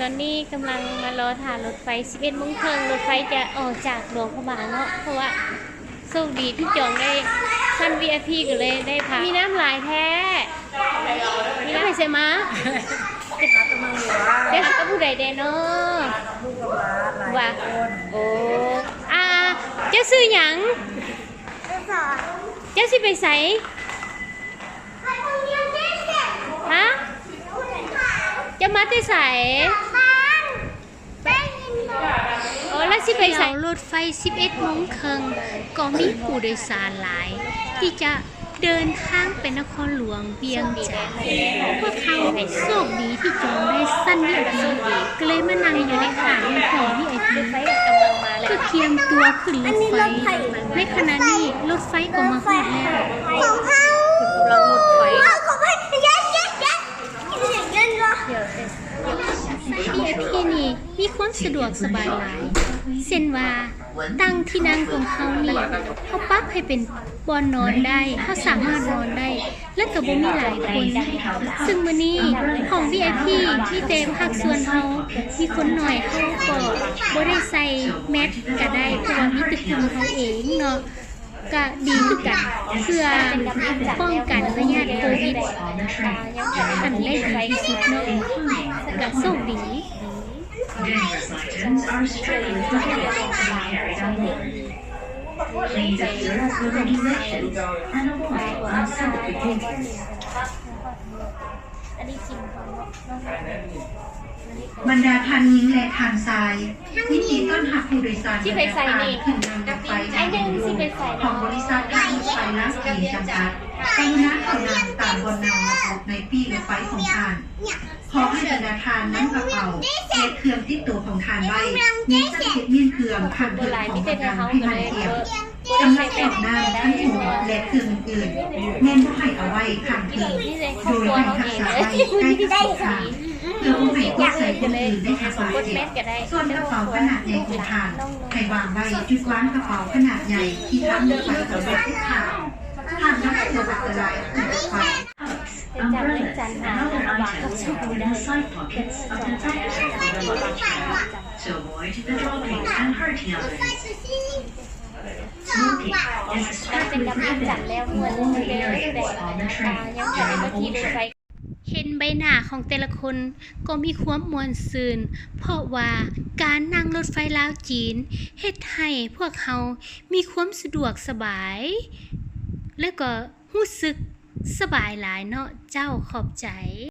ตอนนี้กำลังมารอถ่ายรถไฟ11โมงครึ่งรถไฟจะออกจากหลวงพระบางเนาะเพราะว่าโชคดีที่จองได้สั้น VIP ก็เลยได้พามีน้ำหลายแท้มีน้ำไปเสมาเด็กก็ผู้ใดเดเนาะว่าโอ้อาเจ้าซื้อหยังเจ้าสิไปใส่ฮะเจะมาแต่ใส่ โอ้แล้ว สิไปใส่รถไฟ 11โมงครึ่งก็มีผู้โดยสารหลาย ที่จะเดินทางไปนครหลวงเวียงจันทร์พวกเขาโชคดีที่จองได้สั้นวิดีก็เลยมานั่งอยู่ในขางของวิไอพีไฟกำลังมาเลยก็เคียมตัวขึ้นรถไฟในขณะนี้รถไฟก็มาฮอดแล้วของเขาเรารถไฟเอาของให้ยัดยัดยัดเงินเหรอเดี๋ยว VIP นี่มีความสะดวกสบายหลาย เช่นว่า ตั้งที่นั่งของเขานี่เขาปรั๊บให้เป็นบอนนอนได้เขาสามารถนอนได้ และก็บ่มีหลายคน ซึ่งมื้อนี้ของ VIP มีแต่ภาคส่วนเขามีคนหน่อยเขาก็บ่ได้ใส่แมสก็ได้เพราะว่ามีตึกของเขาเองเนาะก็ดีคือกันเพื่อป้องกันระยะโควิดอันได้ดีที่สุดเนาะก็โชคดี Dangerous items are strictly prohibited to be carried on board. Please observe the regulations and avoid unacceptable behaviors. อันนี้จริงของบรรดาทานหญิงและทานทรายยินดีต้อนรับผู้โดยสารที่ไปใส่นี่ขึ้นนั่งรถไฟไอ้หนึ่งที่ไปใส่ของบริษัทการรถไฟลาสกีจำกัดกรุณาเข้านำตามบนนำระบบในปีรถไฟของทานขอให้บรรดาทานนำกระเป๋า และเครื่องติดตัวของทานไว้ในสังเกตเมียนเครื่องผ่านโบเพื่อราณขอมีงแต่ประกันเขาให้ก็ทัเลนยเทียมเออสำหรับของน้ำทั้งถุงและเครื่องอื่นๆแม่นบ่ให้เอาไว้ข้างถึงนี่เลยครอบโดยครัวให้เขาเองทักษะเลยไว้ใกล้กับสุขาเพื่อผู้ให้ผู้ใส่คนอื่นได้ทักษะกดแม่นก็ได้ส่วนกระเป๋าขนาดใหญ่ของทานให้วางไว้จุดวางกระเป๋าขนาดใหญ่ที่ทำด้วยไฟสำหรับทุกทางทาง items are put in the side pockets of the back of the luggage bag to avoid the dropping and hurting others. Smoking is มันเป็น strictly กำลังจัด prohibited แล้ว in เหมือน all เดิม areas on the train during the whole trip. เห็นใบหน้าของแต่ละคนก็มีความมวลซืน เพราะว่าการนั่งรถไฟลาวจีนเฮ็ดให้พวกเขามีความสะดวกสบาย และก็รู้สึกสบายหลายเนาะเจ้าขอบใจ